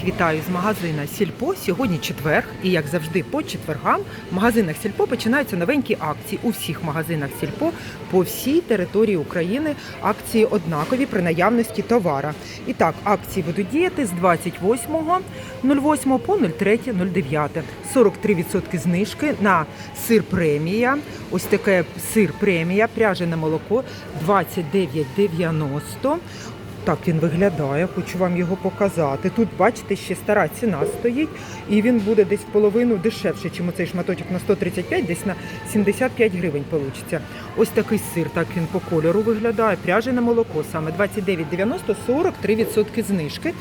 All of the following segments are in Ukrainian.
Всіх вітаю з магазина Сільпо. Сьогодні четвер, і як завжди, по четвергам в магазинах Сільпо починаються новенькі акції. У всіх магазинах Сільпо по всій території України акції однакові при наявності товара. І так, акції будуть діяти з 28.08 по 03.09. 43% знижки на сир премія. Ось таке сир премія, пряжене молоко 29,90. Так він виглядає, хочу вам його показати. Тут, бачите, ще стара ціна стоїть, і він буде десь в половину дешевше, ніж оцей шматочок на 135, десь на 75 гривень вийде. Ось такий сир, так він по кольору виглядає. Пряжене молоко, саме 29,90, 43% знижки.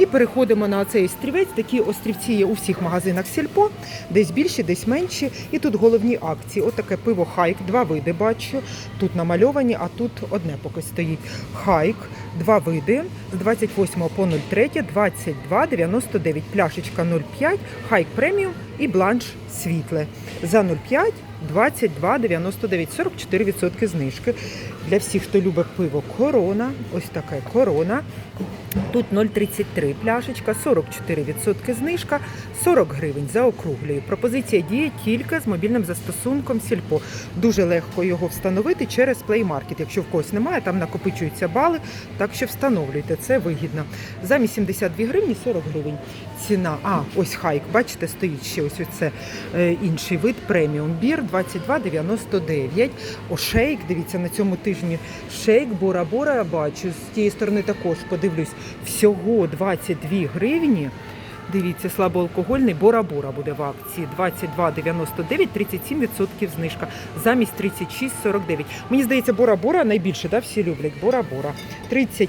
І переходимо на цей острівець. Такі острівці є у всіх магазинах Сільпо, десь більші, десь менші. І тут головні акції. Отаке пиво Хайк, два види бачу. Тут намальовані, а тут одне поки стоїть. Хайк, два види з 28 по 03, 22,99. Пляшечка 0,5, Хайк преміум і бланш світле. За 0,5 22,99, 44% знижки. Для всіх, хто любить пиво Корона, ось таке Корона. Тут 0,33 пляшечка, 44% знижка, 40 гривень заокруглюю. Пропозиція діє тільки з мобільним застосунком Сільпо. Дуже легко його встановити через Play Market. Якщо в когось немає, там накопичуються бали, так що встановлюйте, це вигідно. Замість 72 гривні 40 гривень. Ціна, а ось хайк, бачите, стоїть ще ось це е, інший вид преміум бір 22,99. О, шейк, дивіться, на цьому тижні шейк Бора-Бора бачу. З тієї сторони також подивлюсь. Всього 22 гривні. Дивіться, слабоалкогольний Бора-Бора буде в акції 22,99, 37% знижка. Замість 36,49. Мені здається, Бора-Бора найбільше, да, всі люблять. Бора-Бора. 30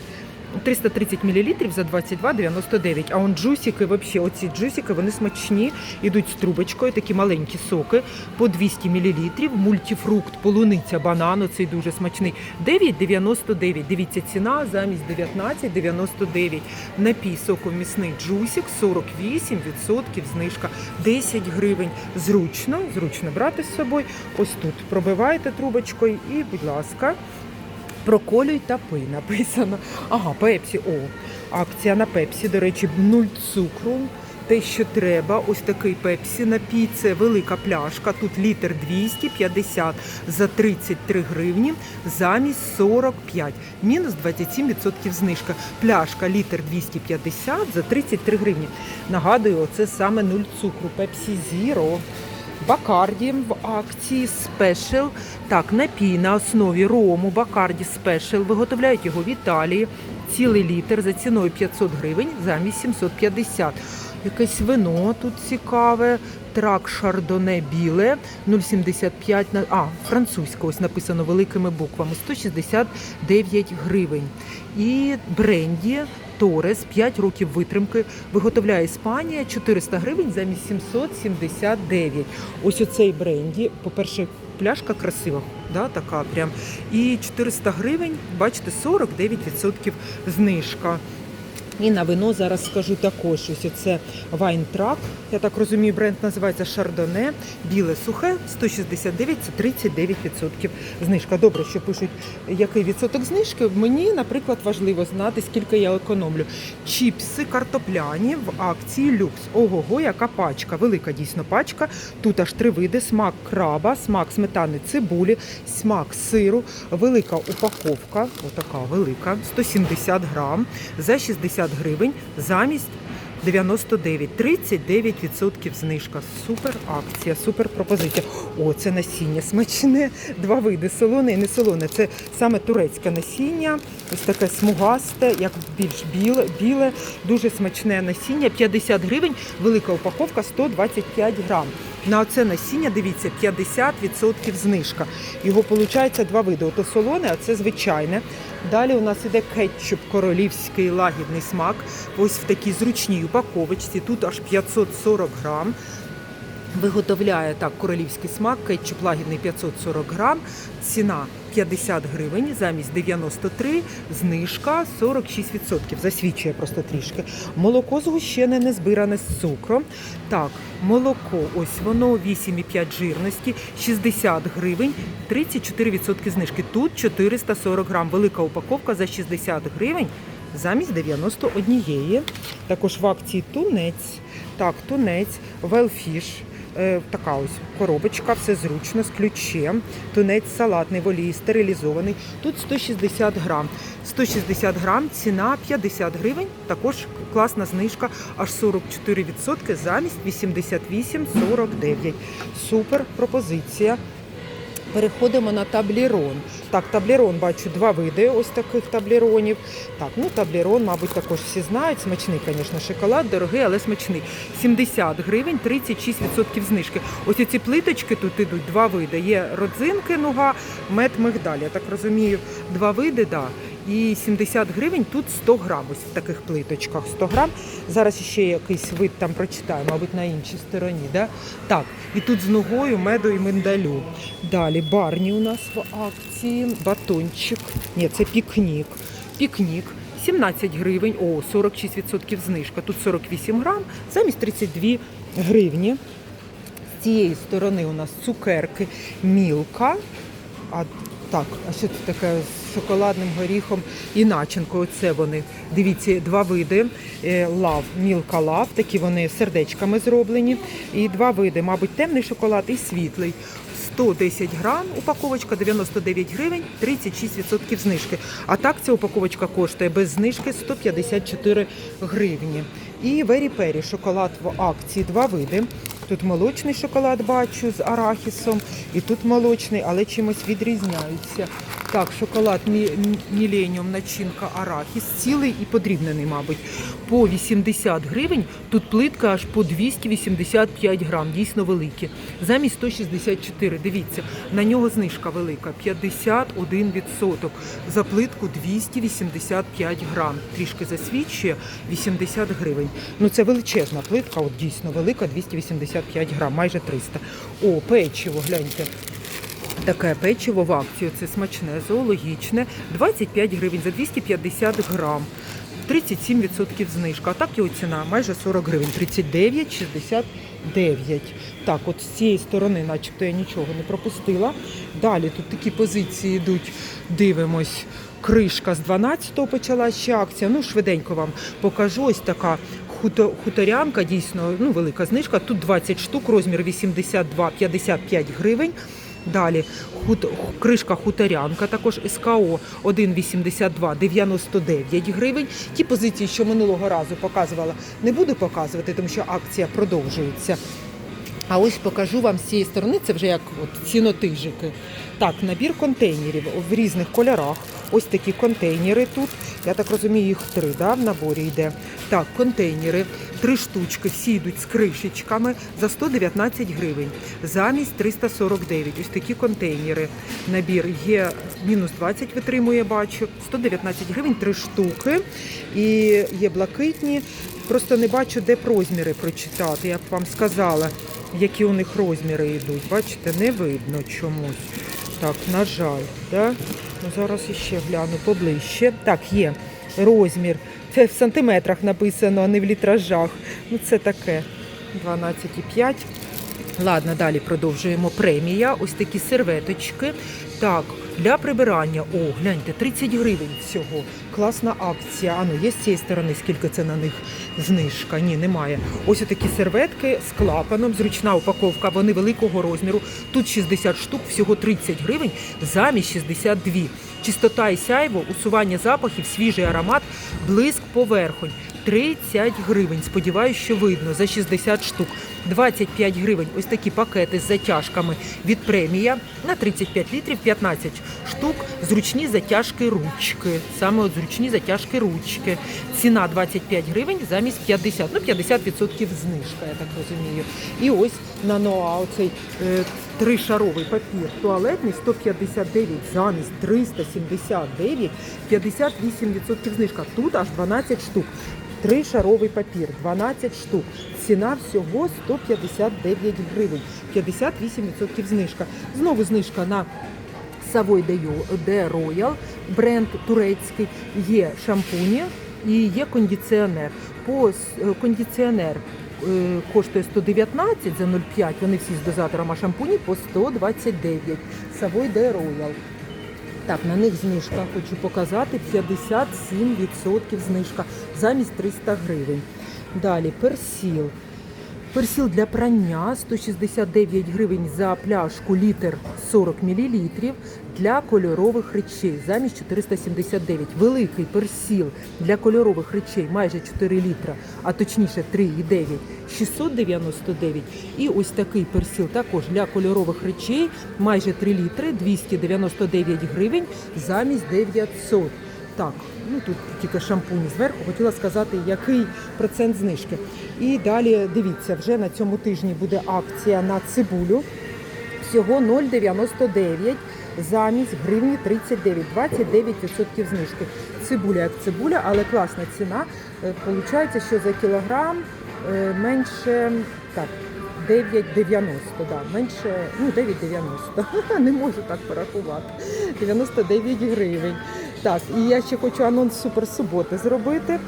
330 мл за 22,99. А он джусики, взагалі, оці джусики, вони смачні, ідуть з трубочкою, такі маленькі соки по 200 мл. Мультифрукт, полуниця, банан, оцей дуже смачний. 9,99. Дивіться, ціна замість 19,99. Напій соковмісний джусик 48% знижка 10 гривень. Зручно, зручно брати з собою. Ось тут пробиваєте трубочкою і, будь ласка. Проколюй та пий написано. Ага, пепсі. О, акція на пепсі, до речі, нуль цукру. Те, що треба, ось такий пепсі напій, це велика пляшка. Тут літр 250 за 33 гривні, замість 45. Мінус 27% знижка. Пляшка літр 250 за 33 гривні. Нагадую, це саме нуль цукру. Пепсі Зіро. Бакарді в акції Спешл. Так, напій на основі рому Бакарді Спешл. Виготовляють його в Італії. Цілий літр за ціною 500 гривень замість 750. Якесь вино тут цікаве. Трак Шардоне біле 0,75 на а, французьке, ось написано великими буквами 169 гривень. І бренді Торес 5 років витримки. Виготовляє Іспанія 400 гривень замість 779. Ось оцей бренді. По-перше, пляшка красива, да, така прям. І 400 гривень, бачите, 49% знижка. І на вино зараз скажу також. Ось це вайнтрак. Я так розумію, бренд називається Шардоне. Біле сухе 169, це 39% знижка. Добре, що пишуть, який відсоток знижки. Мені, наприклад, важливо знати, скільки я економлю. Чіпси картопляні в акції люкс. Ого, яка пачка, велика дійсно пачка. Тут аж три види: смак краба, смак сметани цибулі, смак сиру, велика упаковка, отака велика, 170 грам за 60 гривень замість 99, 39% знижка. Супер акція, супер пропозиція. О, це насіння смачне. Два види солоне і не солоне. Це саме турецьке насіння, ось таке смугасте, як більш біле, біле, дуже смачне насіння. 50 гривень, велика упаковка 125 грам. На оце насіння, дивіться, 50% знижка. Його виходить два види. Ото солоне, а це звичайне. Далі у нас іде кетчуп королівський лагідний смак. Ось в такій зручній упаковочці. Тут аж 540 грам. Виготовляє так королівський смак, кетчуп лагідний 540 грам, ціна 50 гривень замість 93, знижка 46%. Засвідчує просто трішки. Молоко згущене, не збиране з цукром. Так, молоко, ось воно 8,5 жирності, 60 гривень, 34% знижки. Тут 440 грам. Велика упаковка за 60 гривень. замість 91. Також в акції тунець. Так, тунець, велфіш. Е, така ось коробочка, все зручно, з ключем. Тунець салатний в стерилізований. Тут 160 грам. 160 грам, ціна 50 гривень. Також класна знижка, аж 44% замість 88,49. Супер пропозиція. Переходимо на таблірон. Так, таблірон бачу два види ось таких таблеронів. Так, ну таблірон, мабуть, також всі знають. Смачний, звісно, шоколад, дорогий, але смачний. 70 гривень, 36% знижки. Ось ці плиточки тут ідуть два види. Є родзинки, нуга, мед, мигдаль. Я так розумію, два види, да. І 70 гривень тут 100 грам ось в таких плиточках. 100 грам. Зараз ще якийсь вид там прочитаю, мабуть, на іншій стороні. Да? Так, і тут з ногою, меду і миндалю. Далі барні у нас в акції, батончик. Ні, це пікнік. Пікнік. 17 гривень, о, 46% знижка. Тут 48 грам, замість 32 гривні. З цієї сторони у нас цукерки мілка. А так, а що це таке шоколадним горіхом і начинкою? Оце вони. Дивіться, два види. Е, Лав, мілка лав, такі вони сердечками зроблені. І два види, мабуть, темний шоколад і світлий. 110 грам, упаковочка 99 гривень, 36% знижки. А так ця упаковочка коштує без знижки 154 гривні. І Вері Пері шоколад в акції два види. Тут молочний шоколад бачу з арахісом, і тут молочний, але чимось відрізняються. Так, шоколад Мі- Міленіум, начинка арахіс, цілий і подрібнений, мабуть. По 80 гривень, тут плитка аж по 285 грам, дійсно великі. Замість 164, дивіться, на нього знижка велика, 51%. За плитку 285 грам. Трішки засвідчує 80 гривень. Ну це величезна плитка, от дійсно велика, 285 грам, майже 300. О, печиво, гляньте. Таке печиво в акцію, це смачне, зоологічне, 25 гривень за 250 грам. 37% знижка, а так його ціна майже 40 гривень, 39,69. Так, от з цієї сторони, начебто я нічого не пропустила. Далі тут такі позиції йдуть, дивимось. Кришка з 12-го почала ще акція. Ну, швиденько вам покажу. Ось така хуторянка, дійсно ну, велика знижка. Тут 20 штук, розмір 82-55 гривень. Далі хут, кришка хуторянка, також СКО 1,82 99 гривень. Ті позиції, що минулого разу показувала, не буду показувати, тому що акція продовжується. А ось покажу вам з цієї сторони, це вже як от цінотижики. Так, набір контейнерів в різних кольорах. Ось такі контейнери тут. Я так розумію, їх три да, в наборі йде. Так, контейнери, три штучки, всі йдуть з кришечками за 119 гривень, замість 349. Ось такі контейнери. Набір є мінус 20 витримує, бачу, 119 гривень, три штуки. І є блакитні. Просто не бачу, де б розміри прочитати. Я б вам сказала, які у них розміри йдуть. Бачите, не видно чомусь. Так, на жаль, да? ну, зараз іще гляну поближче. Так, є розмір. Це в сантиметрах написано, а не в літражах. Ну це таке 12,5. Ладно, далі продовжуємо. Премія. Ось такі серветочки. Так, для прибирання. О, гляньте, 30 гривень всього. Класна акція. А ну є з цієї сторони, скільки це на них знижка? Ні, немає. Ось такі серветки з клапаном, зручна упаковка, вони великого розміру. Тут 60 штук, всього 30 гривень, замість 62. Чистота і сяйво, усування запахів, свіжий аромат, блиск поверхонь. 30 гривень. Сподіваюсь, що видно за 60 штук. 25 гривень. Ось такі пакети з затяжками від премія на 35 літрів, 15 штук. Зручні затяжки ручки. Саме от зручні затяжки ручки. Ціна 25 гривень замість 50. Ну 50% знижка, я так розумію. І ось на Ноа оцей е, тришаровий папір туалетний 159 замість 379, 58% знижка. Тут аж 12 штук. Тришаровий папір, 12 штук. Ціна всього 159 гривень, 58% знижка. Знову знижка на Savoy de Royal, бренд турецький. Є шампуні і є кондиціонер. По е, кондиціонер е, коштує 119 за 0,5, вони всі з дозатором, а шампуні по 129. Savoy de Royal. Так, на них знижка хочу показати 57% знижка замість 300 гривень. Далі персіл. Персіл для прання 169 гривень за пляшку літр 40 мл для кольорових речей замість 479. Великий персіл для кольорових речей майже 4 літра, а точніше 3,9 699. І ось такий персіл також для кольорових речей майже 3 літри 299 гривень замість 900. Так, ну тут тільки шампунь зверху. Хотіла сказати, який процент знижки. І далі дивіться, вже на цьому тижні буде акція на цибулю. Всього 0,99 замість гривні 39, 29% знижки. Цибуля як цибуля, але класна ціна. Е, Получається, що за кілограм е, менше так. 9,90, да, менше, ну 9,90. Не можу так порахувати. 99 гривень. Так, і я ще хочу анонс суперсуботи зробити.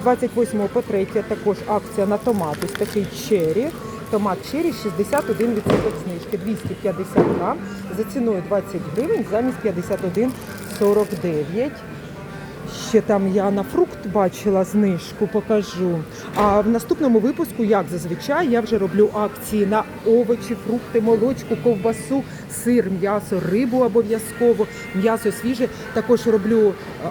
З 28 по 3 також акція на томат. Ось такий чері. Томат чері 61% знижки, 250 грам. За ціною 20 гривень замість 51,49. Ще там я на фрукт бачила знижку, покажу. А в наступному випуску, як зазвичай, я вже роблю акції на овочі, фрукти, молочку, ковбасу, сир, м'ясо, рибу обов'язково, м'ясо свіже. Також роблю, е,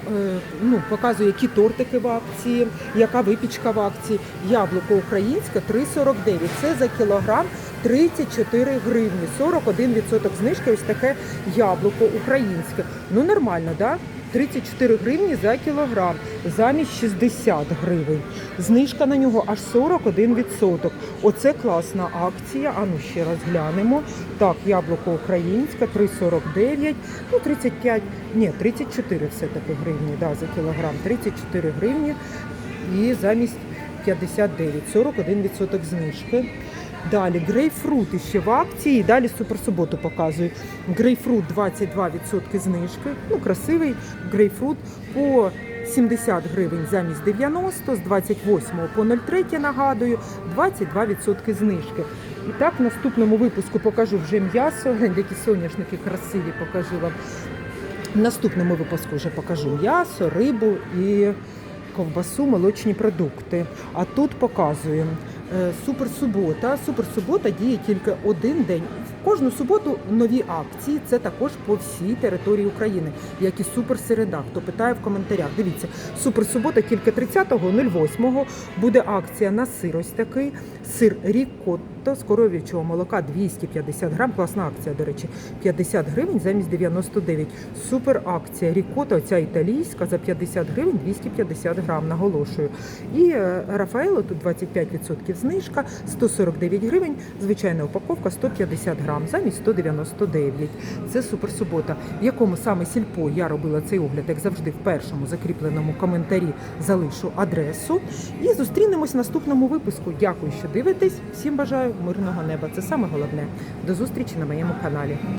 ну, показую, які тортики в акції, яка випічка в акції. Яблуко українське 3,49. Це за кілограм 34 гривні, 41% знижки. Ось таке яблуко українське. Ну нормально, так? Да? 34 гривні за кілограм замість 60 гривень. Знижка на нього аж 41%. Оце класна акція. А ну ще раз глянемо. Так, яблуко українське 3,49, ну 35, ні, 34 все-таки гривні да, за кілограм. 34 гривні і замість 59, 41% знижки. Далі грейпфрут ще в акції. Далі суперсуботу показую. Грейпфрут 22% знижки. Ну, красивий грейпфрут по 70 гривень замість 90, з 28 по 03, нагадую, 22% знижки. І так, в наступному випуску покажу вже м'ясо, які соняшники красиві покажу вам. В наступному випуску вже покажу м'ясо, рибу і ковбасу, молочні продукти. А тут показую суперсубота. Суперсубота діє тільки один день. Кожну суботу нові акції. Це також по всій території України, як і суперсереда. Хто питає в коментарях? Дивіться, суперсубота тільки 30.08 буде акція на сир. Ось такий сир рікотто з коров'ячого молока 250 грам. Класна акція, до речі, 50 гривень замість 99. Супер акція. Рікота, оця італійська за 50 гривень 250 грам, наголошую. І е, Рафаело тут 25% знижка, 149 гривень, звичайна упаковка 150 грам замість 199. Це супер субота. В якому саме сільпо я робила цей огляд, як завжди, в першому закріпленому коментарі залишу адресу. І зустрінемось в наступному випуску. Дякую, що дивитесь. Всім бажаю мирного неба. Це саме головне. До зустрічі на моєму каналі.